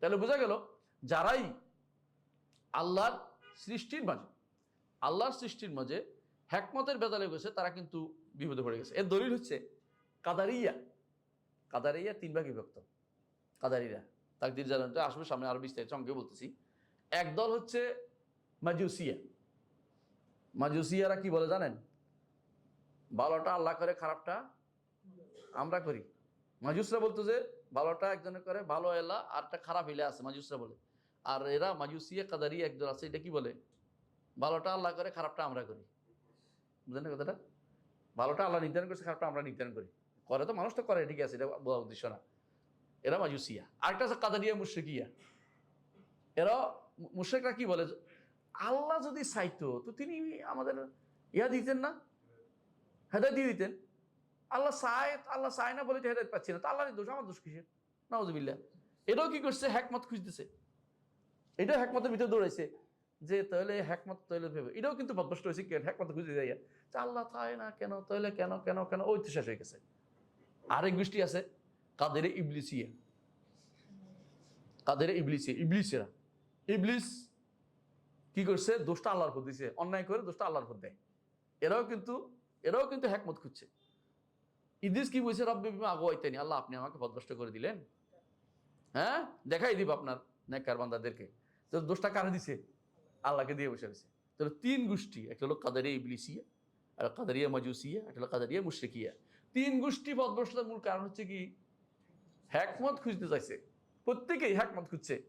তাহলে বোঝা গেল যারাই আল্লাহর সৃষ্টির মাঝে, আল্লাহর সৃষ্টির মাঝে হ্যাকমতের বেদালে গেছে তারা কিন্তু বিপদে পড়ে গেছে। এর দলিল হচ্ছে কাদারিয়া। কাদারিয়া তিন ভাগে বিভক্ত। কাদারিরা, তাকদির জানানটা আসবে সামনে আরও বিস্তারিত সঙ্গে বলতেছি। এক দল হচ্ছে মাজুসিয়া। মাজুসিয়ারা কি বলে জানেন? ভালোটা আল্লাহ করে, খারাপটা আমরা করি। মাজুসরা বলতো যে ভালোটা একজনে করে, ভালো এলা আর একটা খারাপ এলা আছে মাজুসরা বলে। আর এরা মাজুসিয়া কাদারি একজন আছে, এটা কি বলে? ভালোটা আল্লাহ করে, খারাপটা আমরা করি। বুঝলেন কথাটা? ভালোটা আল্লাহ নির্ধারণ করছে, খারাপটা আমরা নির্ধারণ করি। করে তো, মানুষ তো করে, ঠিক আছে, এটা বলা উদ্দেশ্য না। এরা মাজুসিয়া আরেকটা আছে কাদারিয়া মুশ্রিকিয়া। এরা মুশ্রিকরা কি বলে? আল্লাহ যদি চাইতো, তো তিনি আমাদের ইয়া দিতেন না? হেদায় দিয়ে দিতেন। আল্লাহ চায় আল্লাহ চায় না বলে হেদায়ত পাচ্ছি না। তো আল্লাহর দোষ, আমার দোষ কিসের? নাউজুবিল্লাহ। এটাও কি করছে? হ্যাকমত খুঁজতেছে। এটাও হ্যাকমতের ভিতরে দৌড়াইছে যে, তাহলে হ্যাকমত তাহলে ভেবে এটাও কিন্তু পদভষ্ট হয়েছে কেন হ্যাকমত খুঁজে যাইয়া যে আল্লাহ চায় না কেন? তাহলে কেন কেন কেন? ওই তো শেষ হয়ে গেছে। আরেক গোষ্ঠী আছে, কাদের ইবলিসিয়া? কাদের ইবলিসিয়া? ইবলিসেরা। ইবলিস কি করছে? দোষটা আল্লাহর উপর দিছে। অন্যায় করে দোষটা আল্লাহর উপর দেয়। এরাও কিন্তু এরাও কিন্তু হ্যাকমত খুঁজছে। ইদিস কি বলছে, রব্বে বিমা আগুয়াইতেনি আল্লাহ, আপনি আমাকে পদভষ্ট করে দিলেন। হ্যাঁ? দেখাই দিব আপনার নেককার বান্দাদেরকে। তো দোষটা কারে দিছে? আল্লাহকে দিয়ে বসে রয়েছে। তাহলে তিন গোষ্ঠী, একটা হলো কাদারিয়া ইবলিসিয়া, আর কাদারিয়া মাজুসিয়া, একটা হলো কাদারিয়া মুশরিকিয়া। তিন গোষ্ঠী পদভ্রষ্টতার মূল কারণ হচ্ছে কি? হ্যাকমত খুঁজতে চাইছে। প্রত্যেকেই হ্যাকমত খুঁজছে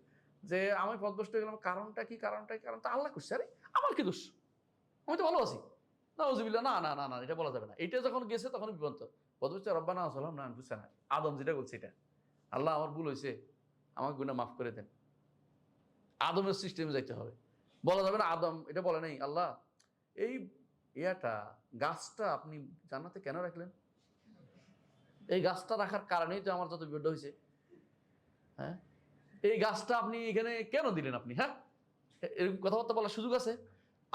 যে, আমি পদভ্রষ্ট হয়ে গেলাম। কারণটা কি? কারণটা কি? কারণটা আল্লাহ খুঁজছে। আরে, আমার কি দোষ? আমি তো ভালো আছি। না না না না, এটা বলা যাবে না। এটা যখন গেছে তখন না বুঝছে আদম যেটা বলছে এটা। আল্লাহ আমার ভুল হয়েছে গুণা মাফ করে দেন। আদমের সিস্টেমে যাইতে হবে। বলা যাবে না আদম, এটা বলে নাই। আল্লাহ, এই ইয়াটা, গাছটা আপনি জান্নাতে কেন রাখলেন? এই গাছটা রাখার কারণেই তো আমার যত বিপদ হয়েছে। হ্যাঁ? এই গাছটা আপনি এখানে কেন দিলেন আপনি হ্যাঁ? এরকম কথাবার্তা বলার সুযোগ আছে?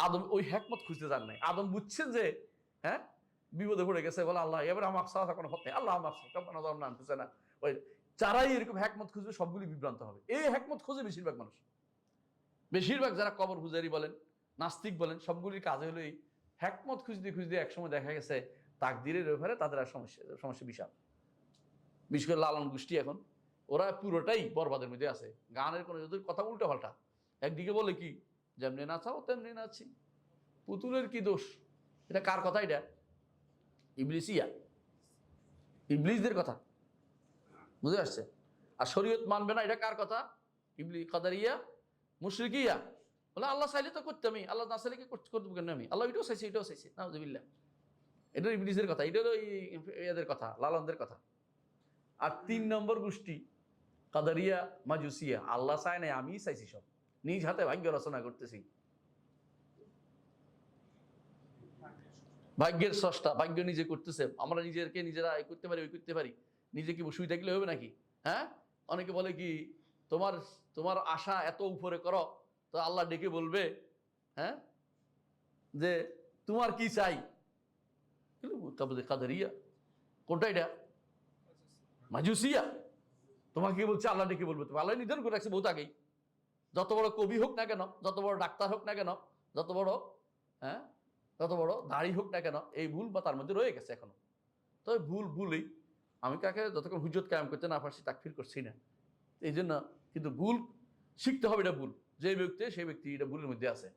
আদম ওই হ্যাকমত খুঁজতে যান নাই। আদম বুঝছেন যে হ্যাঁ বিপদে পড়ে গেছে, বলে আল্লাহ, এবার আমার সাথে কোনো হতে আল্লাহ আমার সাথে নাম খুঁজে না ওই যারাই এরকম হ্যাকমত খুঁজবে, সবগুলি বিভ্রান্ত হবে। এই হ্যাকমত খুঁজে বেশিরভাগ মানুষ। বেশিরভাগ যারা কবর পূজারি বলেন, নাস্তিক বলেন, সবগুলির কাজে হলো এই হ্যাকমত খুঁজতে খুঁজতে একসময় দেখা গেছে, তাকদিরের ব্যাপারে তাদের আর সমস্যা সমস্যা বিশাল। বিশেষ করে লালন গোষ্ঠী এখন, ওরা পুরোটাই বরবাদের মধ্যে আছে। গানের কোনো যদি কথা উল্টো পাল্টা একদিকে বলে কি যেমনি নাচাও তেমনি নাচি পুতুলের কি দোষ? এটা কার কথা এটা? ইবলিসিয়া ইবলিসদের কথা। বুঝে পারছে আর শরীয়ত মানবে না, এটা কার কথা? ইবলি কাদারিয়া মুশরিকিয়া বলে আল্লাহ চাইলে তো করতে আমি, আল্লাহ না চাইলে কি করতে কেন আমি? আল্লাহ এটাও চাইছি, এটাও চাইছে, নাউজুবিল্লাহ। এটা ইবলিসের কথা, এটা হলো এদের কথা, লালনদের কথা। আর তিন নম্বর গোষ্ঠী কাদারিয়া মাজুসিয়া আল্লাহ চায় নাই, আমিই চাইছি সব। নিজ হাতে ভাগ্য রচনা করতেছি। ভাগ্যের স্রষ্টা, ভাগ্য নিজে করতেছে। আমরা নিজেরকে নিজেরা এই করতে পারি, ওই করতে পারি। নিজে কি থাকলে হবে নাকি? হ্যাঁ? অনেকে বলে কি, তোমার তোমার আশা এত উপরে করো, তো আল্লাহ ডেকে বলবে হ্যাঁ? যে তোমার কি চাই? তারপরে কাদারিয়া, কোনটা এটা? মাজুসিয়া। তোমাকে বলছে? আল্লাহ ডেকে বলবে। তুমি আল্লাহ নির্ধারণ করে রাখছে বহুত আগেই। যত বড় কবি হোক না কেন, যত বড় ডাক্তার হোক না কেন, যত বড় হ্যাঁ যত বড় দাড়ি হোক না কেন, এই ভুল বা তার মধ্যে রয়ে গেছে এখনও। তবে ভুল ভুলই আমি কাকে যতক্ষণ হুজত কায়াম করতে না পারছি তাকফির করছি না। এই জন্য কিন্তু ভুল শিখতে হবে এটা ভুল। যে ব্যক্তি, সেই ব্যক্তি এটা ভুলের মধ্যে আছে।